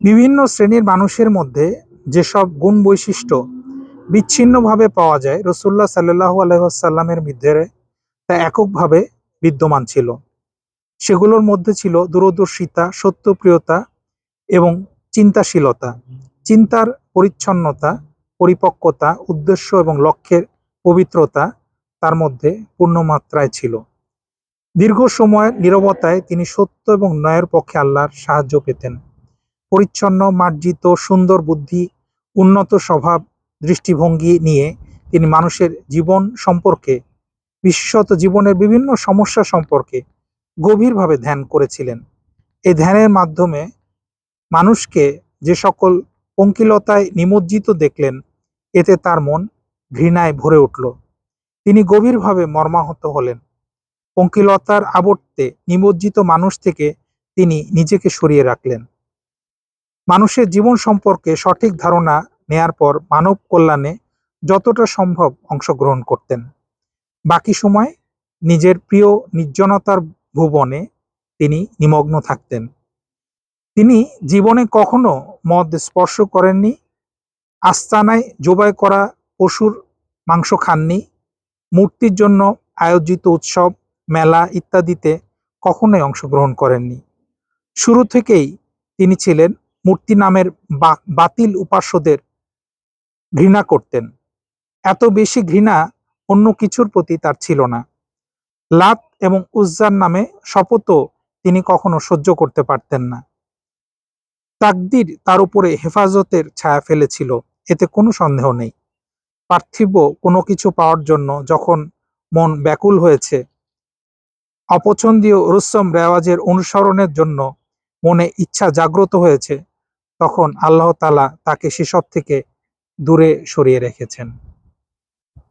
বিভিন্ন শ্রেণির মানুষের মধ্যে যেসব গুণ বৈশিষ্ট্য বিচ্ছিন্নভাবে পাওয়া যায় রসুল্লাহ সাল্লাহ আলহামের মধ্যে তা এককভাবে বিদ্যমান ছিল। সেগুলোর মধ্যে ছিল দূরদর্শিতা, সত্যপ্রিয়তা এবং চিন্তাশীলতা। চিন্তার পরিচ্ছন্নতা, পরিপক্কতা, উদ্দেশ্য এবং লক্ষ্যের পবিত্রতা তার মধ্যে পূর্ণমাত্রায় ছিল। দীর্ঘ সময়ের নিরবতায় তিনি সত্য এবং ন্যায়ের পক্ষে আল্লাহর সাহায্য পেতেন। পরিচ্ছন্ন, মার্জিত, সুন্দর বুদ্ধি, উন্নত স্বভাব, দৃষ্টিভঙ্গি নিয়ে তিনি মানুষের জীবন সম্পর্কে, বিশেষত জীবনের বিভিন্ন সমস্যা সম্পর্কে গভীরভাবে ধ্যান করেছিলেন। এই ধ্যানের মাধ্যমে মানুষকে যে সকল পঙ্কিলতায় নিমজ্জিত দেখলেন, এতে তার মন ঘৃণায় ভরে উঠল। তিনি গভীরভাবে মর্মাহত হলেন। পঙ্কিলতার আবর্তে নিমজ্জিত মানুষ থেকে তিনি নিজেকে সরিয়ে রাখলেন। মানুষের জীবন সম্পর্কে সঠিক ধারণা নেয়ার পর মানব কল্যাণে যতটা সম্ভব অংশগ্রহণ করতেন। বাকি সময় নিজের প্রিয় নির্জনতার ভুবনে তিনি নিমগ্ন থাকতেন। তিনি জীবনে কখনো মদ স্পর্শ করেননি, আস্তানায় জবাই করা পশুর মাংস খাননি, মূর্তির জন্য আয়োজিত উৎসব, মেলা ইত্যাদিতে কখনোই অংশগ্রহণ করেননি। শুরু থেকেই তিনি ছিলেন মূর্তি নামের বাতিল উপাস্যদের ঘৃণা করতেন। এত বেশি ঘৃণা অন্য কিছুর প্রতি তার ছিল না। লাত এবং উজ্জার নামে শপথও তিনি কখনো সহ্য করতে পারতেন না। তাকদির তার উপরে হেফাজতের ছায়া ফেলেছিল, এতে কোনো সন্দেহ নেই। পার্থিব কোনো কিছু পাওয়ার জন্য যখন মন ব্যাকুল হয়েছে, অপছন্দীয় রুস্তম রেওয়াজের অনুসরণের জন্য মনে ইচ্ছা জাগ্রত হয়েছে তখন আল্লাহ তালা তাকে সেসব থেকে দূরে সরিয়ে রেখেছেন।